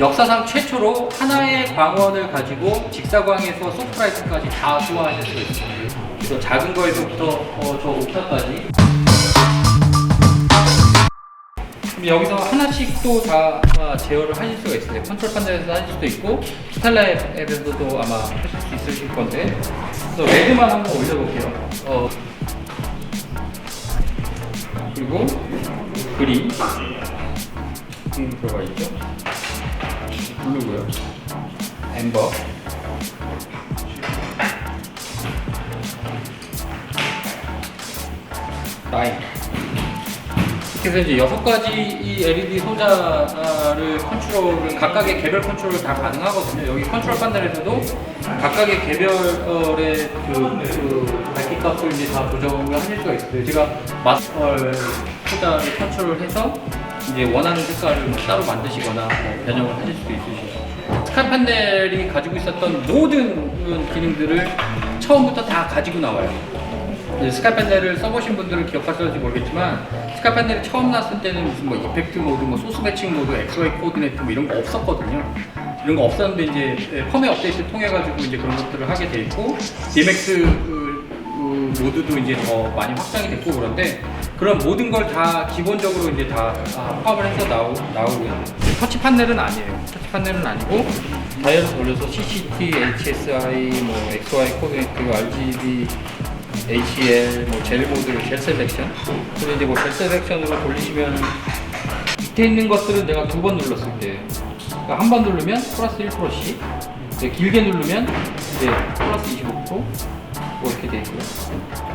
역사상 최초로 하나의 광원을 가지고 직사광에서 소프라이트까지 다 소화하실 수 있습니다. 그래서 작은 거에서부터 어, 저 옥타까지. 여기서 하나씩 또 다 제어를 하실 수가 있어요. 컨트롤 판넬에서 하실 수도 있고 스텔라 앱에서도 아마 하실 수 있으실 건데 그래서 레드만 한번 올려볼게요. 어, 그리고 그린 그린 들어가 있죠. 블루고요. 엠버. 라인. 그래서 이제 여섯 가지 이 LED 소자를 컨트롤을 각각의 개별 컨트롤을 다 가능하거든요. 여기 컨트롤 판넬에서도 각각의 개별의 그, 그 밝기 값을 이제 다 조정을 하실 수가 있어요. 제가 마스터 소자를 컨트롤해서 이제 원하는 색깔을 뭐 따로 만드시거나 뭐 변형을 하실 수도 있으시고 스카이 판넬이 가지고 있었던 모든 기능들을 처음부터 다 가지고 나와요. 스카이 판넬을 써보신 분들은 기억하실지 모르겠지만 스카이 판넬이 처음 나왔을 때는 무슨 뭐 이펙트 모드, 뭐 소스 매칭 모드, XY 코디네이트 뭐 이런 거 없었거든요. 이런 거 없었는데 이제 펌웨어 업데이트 통해 가지고 이제 그런 것들을 하게 돼 있고 DMX 그, 그 모드도 이제 더 많이 확장이 됐고 그런데 그런 모든 걸 다 기본적으로 이제 다 아, 포함을 해서 나오, 나오고요. 터치 판넬은 아니에요. 터치 판넬은 아니고 다이얼을 돌려서 CCT, HSI, 뭐 XY 코디네이트, RGB ACL, 뭐 젤 모드, 젤 셀렉션. 그리고 이제 뭐젤 셀렉션으로 돌리시면 밑에 있는 것들은 내가 두 번 눌렀을 때, 그러니까 한 번 누르면 플러스 1%씩, 이제 길게 누르면 이제 플러스 25%, 뭐 이렇게 돼 있고요.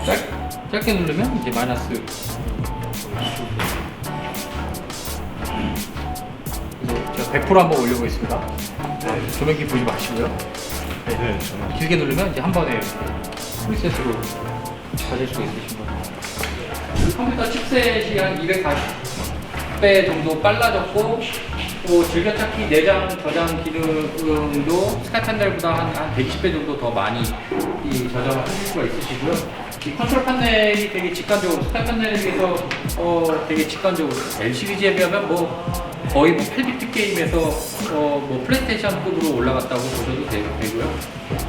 짧, 짧게 누르면 이제 마이너스. 제가 100% 한번 올려보겠습니다. 네, 조명기 보지 마시고요. 네, 저는 길게 누르면 이제 한 번에 이렇게 프리셋으로 가질 수가 있으신 거예요. 컴퓨터 칩셋이 한 240배 정도 빨라졌고 또 즐겨찾기 내장 저장 기능도 스카이 판넬보다 한, 한 120배 정도 더 많이 이 저장을 하실 수가 있으시고요. 이 컨트롤 판넬이 되게 직관적으로 스카이 판넬에 비해서 어, 되게 직관적으로 LCD에 비하면 뭐 거의 뭐 8비트 게임에서 어, 뭐 플레이스테이션급으로 올라갔다고 보셔도 되, 고요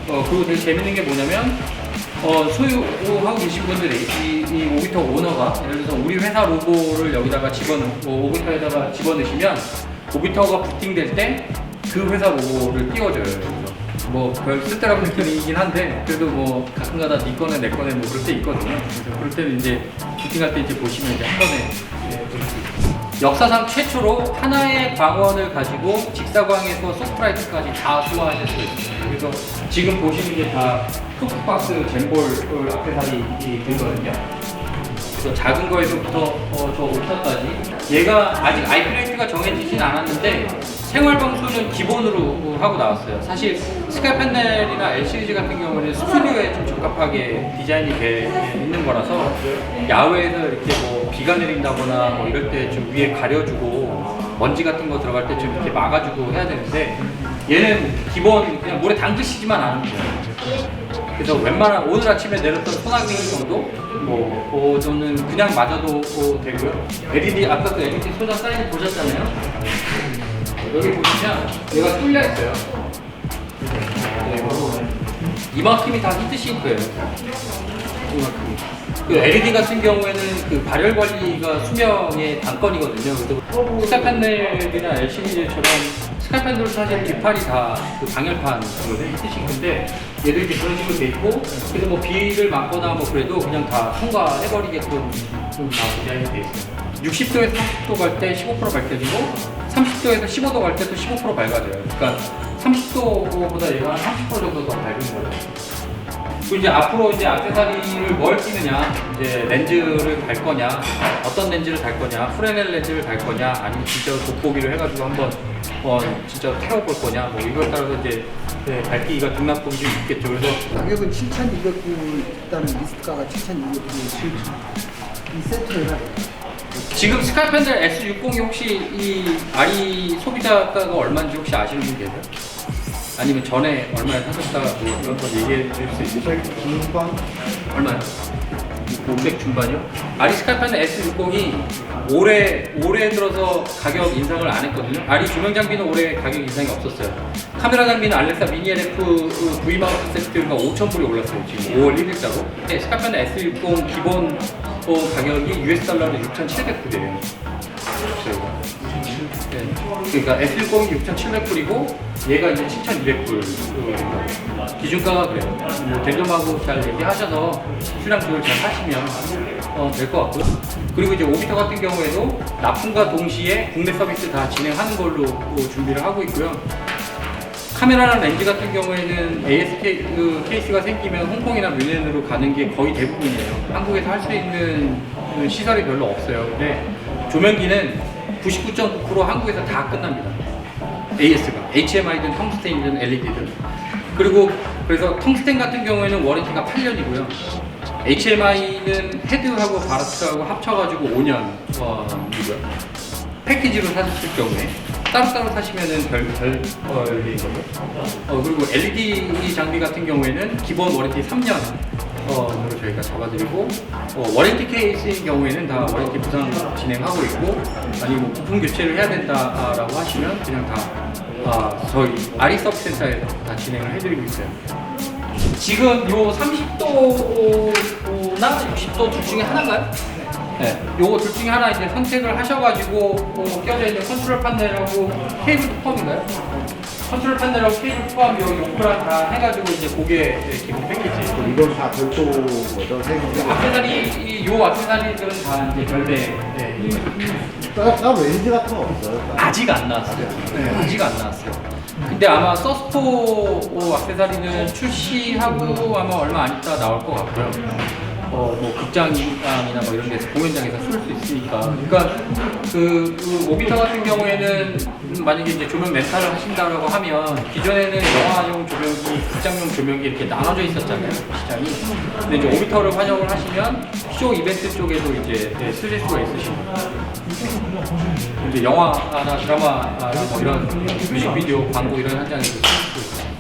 어, 그리고 되게 재밌는 게 뭐냐면 어, 소유하고 계신 분들이 이, 이 오비터 오너가 예를 들어서 우리 회사 로고를 여기다가 집어넣, 뭐 오비터에다가 집어넣으시면 오비터가 부팅될 때 그 회사 로고를 띄워줘요. 그래서 뭐별 쓸데없는 느낌이긴 한데 그래도 뭐 가끔가다 네 거네 내 거네 뭐 그럴 때 있거든요. 그래서 그럴 때는 이제 부팅할 때 이제 보시면 이제 한 번에. 역사상 최초로 하나의 광원을 가지고 직사광에서 소프라이트까지 다 소화하실 수 있어요. 그래서 지금 보시는 게 다 토크박스 젠볼 악세사리 들거든요. 그래서 작은 거에서부터 어, 저 옥타까지 얘가 아직 아이플레이트가 정해지진 않았는데 생활 방수는 기본으로 하고 나왔어요. 사실 스카이 패널이나 LCD 같은 경우는 스튜디오에 좀 적합하게 디자인이 돼 있는 거라서 야외에서 이렇게 뭐 비가 내린다거나 뭐 이럴 때 좀 위에 가려주고 먼지 같은 거 들어갈 때 좀 이렇게 막아주고 해야 되는데 얘는 기본 그냥 물에 담그시지만 않으면 돼요. 그래서 웬만한 오늘 아침에 내렸던 소나기 정도 뭐 어, 저는 그냥 맞아도 어, 되고요. LED 아까 그 LED 소자 사이즈 보셨잖아요. 여기 보시면 얘가 뚫려 있어요. 네, 이만큼이 다 히트싱크예요. 그 LED 같은 경우에는 그 발열 관리가 수명의 단건이거든요. 그래서 스카 패널이나 LCD처럼 스카 패널 사실 뒷판이 다그 방열판 얘도 이제 그런 식으로 돼 있고 그래서 뭐 비를 맞거나 뭐 그래도 그냥 다 통과해버리게끔 좀다 디자인이 돼 있어요. 60도에서 30도 갈 때 15% 밝혀지고 30도에서 15도 갈 때도 15% 밝아져요. 그러니까 30도보다 얘가 한 30% 정도 더 밝은 거예요. 그리고 이제 앞으로 이제 액세서리를 뭘 끼느냐, 이제 렌즈를 달 거냐, 어떤 렌즈를 달 거냐, 프레넬 렌즈를 달 거냐, 아니면 진짜 돋보기를 해가지고 한번 어, 진짜 태워볼 거냐, 뭐 이걸 따라서 이제 네, 밝기가 등락폭이 좀 있겠죠. 그래서 가격은 7,200불 일단 리스트가가 7,200불 이 세트를 지금 스카이팬들 S60이 혹시 이 RE 소비자가가 얼마인지 혹시 아시는 분 계세요? 아니면 전에 얼마에 사셨다 뭐 이런 거 얘기해 줄 수 있으세요? 중방 얼마요? 500 중반이요. 아리 스카이파는 S60이 올해 올해 들어서 가격 인상을 안 했거든요. 아리 조명 장비는 올해 가격 인상이 없었어요. 카메라 장비는 알렉사 미니 LF V 마우스 세트가 5,000불이 올랐어요. 지금 5월 1일자로. 네, 스카이파는 S60 기본 어, 가격이 US 달러로 6,700불이에요. 네. 그러니까 S60이 6,700불이고 얘가 이제 7,200불 기준가가 그래요. 뭐 젠좀하고 잘 얘기하셔서 수량 조율 잘 하시면 어, 될 것 같고요. 그리고 이제 오비터 같은 경우에도 납품과 동시에 국내 서비스 다 진행하는 걸로 어, 준비를 하고 있고요. 카메라랑 렌즈 같은 경우에는 ASK 그 케이스가 생기면 홍콩이나 뮌헨으로 가는 게 거의 대부분이에요. 한국에서 할 수 있는 그 시설이 별로 없어요. 근데 조명기는 99.9% 한국에서 다 끝납니다. AS가 HMI든 텅스텐이든 LED든 그리고 그래서 텅스텐 같은 경우에는 워런티가 8년이고요. HMI는 헤드하고 바라스하고 합쳐가지고 5년 어. 패키지로 사셨을 경우에 따로따로 사시면은 별, 별, 어, 여기 거죠. 어, 그리고 LED 장비 같은 경우에는 기본 워런티 3년, 어, 으로 저희가 잡아드리고, 어, 워런티 케이스인 경우에는 다 워런티 부상 진행하고 있고, 아니면 뭐 부품 교체를 해야 된다라고 하시면 그냥 다, 아, 저희 아리 서브센터에서 다 진행을 해드리고 있어요. 지금 요 30도나 60도 둘 중에 하나인가요? 네. 요거 둘 중에 하나 이제 선택을 하셔가지고 어, 끼워져 있는 컨트롤 판넬하고 케이블 포함인가요? 컨트롤 판넬하고 케이블 포함 요 요구랑 다 해가지고 이제 고게 기본 패키지. 이건 다 별도 거죠? 생긴 악세사리 이- 요 악세사리들은 다 이제 별대. 네. 따, 따 렌즈 같은 거 없어요? 아직 안 나왔어요. 네, 아직 안 나왔어요. 근데 아마 서스포 악세사리는 출시하고 아마 얼마 안 있다 나올 것 같고요. 어, 뭐 극장이나 뭐 이런 데서 공연장에서 쓸 수 있으니까. 그러니까 그, 그 오비터 같은 경우에는 만약에 이제 조명 렌탈을 하신다라고 하면 기존에는 영화용 조명기, 극장용 조명기 이렇게 나눠져 있었잖아요 시장이. 근데 이제 오비터를 활용을 하시면 쇼 이벤트 쪽에도 이제 네, 쓰실 수가 있으십니다. 이제 영화나 드라마나 뭐 이런 뮤직비디오, 광고 이런 현장에서 쓸수 있어요.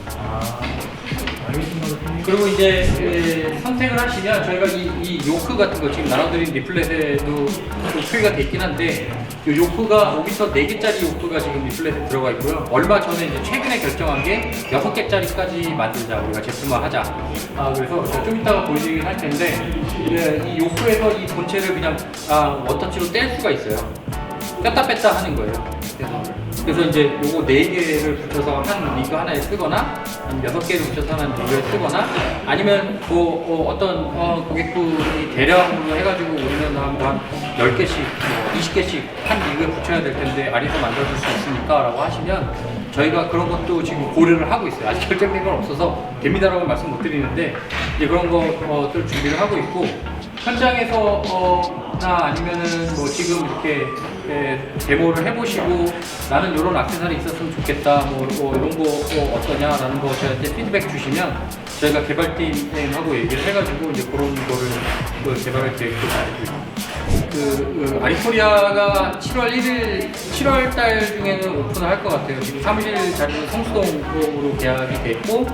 그리고 이제 에, 선택을 하시면 저희가 이, 이 요크 같은 거 지금 나눠드린 리플렛에도 좀 표기가 돼 있긴 한데 이 요크가 오비터 4개짜리 요크가 지금 리플렛에 들어가 있고요. 얼마 전에 이제 최근에 결정한 게 6개짜리까지 만들자 우리가 제품화 하자. 아 그래서 제가 좀 이따가 보여드리긴 할 텐데 예, 이 요크에서 이 본체를 그냥 아, 워터치로 뗄 수가 있어요. 뺐다 뺐다 하는 거예요. 그래서, 그래서 이제 요거 네 개를 붙여서 한 리그 하나에 쓰거나 여섯 개를 붙여서 한 리그에 쓰거나 아니면 뭐 어, 떤 어, 고객분이 대량으로 해가지고 우리는 한 10개씩, 뭐 20개씩 한 리그에 붙여야 될 텐데 아리에서 만들어줄 수 있습니까? 라고 하시면 저희가 그런 것도 지금 고려를 하고 있어요. 아직 결정된 건 없어서 됩니다라고 말씀 못 드리는데 이제 그런 것들 준비를 하고 있고 현장에서 어, 나 아니면은 뭐 지금 이렇게 예, 데모를 해보시고 나는 이런 악세사리 있었으면 좋겠다 뭐, 뭐 이런 거 어, 어떠냐라는 거 저희한테 피드백 주시면 저희가 개발팀하고 얘기를 해가지고 이제 그런 거를 그 개발할 계획도 가지고. 그, 그 아리코리아가 7월 1일, 7월 달 중에는 오픈을 할 것 같아요. 지금 사무실 자리는 성수동으로 계약이 됐고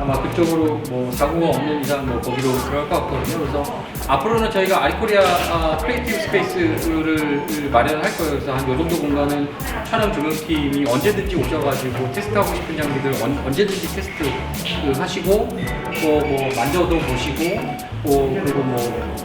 아마 그쪽으로 뭐 사고가 없는 이상 뭐 거기로 들어갈 것 같거든요. 그래서 앞으로는 저희가 아리코리아 아, 크리에이티브 스페이스를 마련할 거예요. 그래서 한 요 정도 공간은 촬영 조명팀이 언제든지 오셔가지고 테스트하고 싶은 장비들 언, 언제든지 테스트 그 하시고 뭐, 뭐 만져도 보시고 뭐 그리고 뭐, 뭐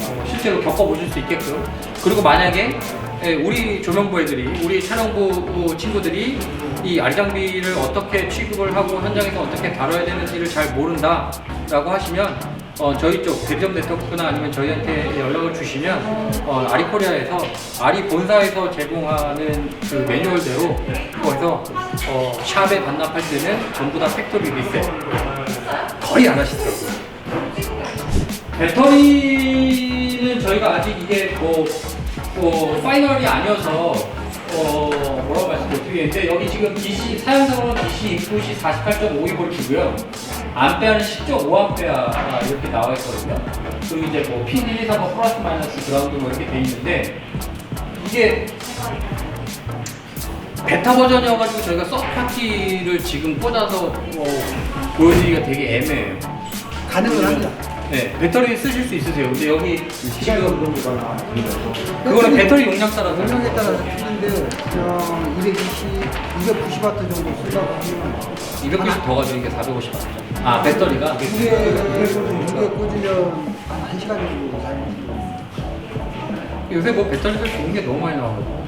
어, 실제로 겪어보실 수 있게끔 그리고 만약에 예, 우리 조명부 애들이 우리 촬영부 친구들이 이 알장비를 어떻게 취급을 하고 현장에서 어떻게 다뤄야 되는지를 잘 모른다 라고 하시면 어, 저희 쪽 대리점 네트워크나 아니면 저희한테 연락을 주시면 어, 아리코리아에서 아리 본사에서 제공하는 그 매뉴얼대로 그거에서 어, 샵에 반납할 때는 전부 다 팩토리 리셋. 거의 안 하시더라고요. 배터리는 저희가 아직 이게 뭐, 뭐 파이널이 아니어서 어 드리겠는데 여기 지금 DC 사용성으로는 DC 인풋이 48.52V고요. 암페어는 10.5A 이렇게 나와 있거든요. 그리고 이제 뭐핀 1, 2, 3, 뭐 플러스 마이너스 그라운드 뭐 이렇게 돼 있는데 이게 베타 버전이어가지고 저희가 서파티를 지금 꽂아서 뭐 보여드리기가 되게 애매해요. 가능은 합니다. 네, 배터리 쓰실 수 있으세요. 근데 여기 시간 지금 운동이거나 그거는 배터리 용량 따라서 용량에 따라서 틀린데 그냥 220, 290와트 정도 쓰다가 하면 290 더 가지고 이게 450. 아 배터리가 무게 무게 꽂으면 한 1시간 정도 사용해요. 요새 뭐 배터리들 좋은 게 너무 많이 나와가지고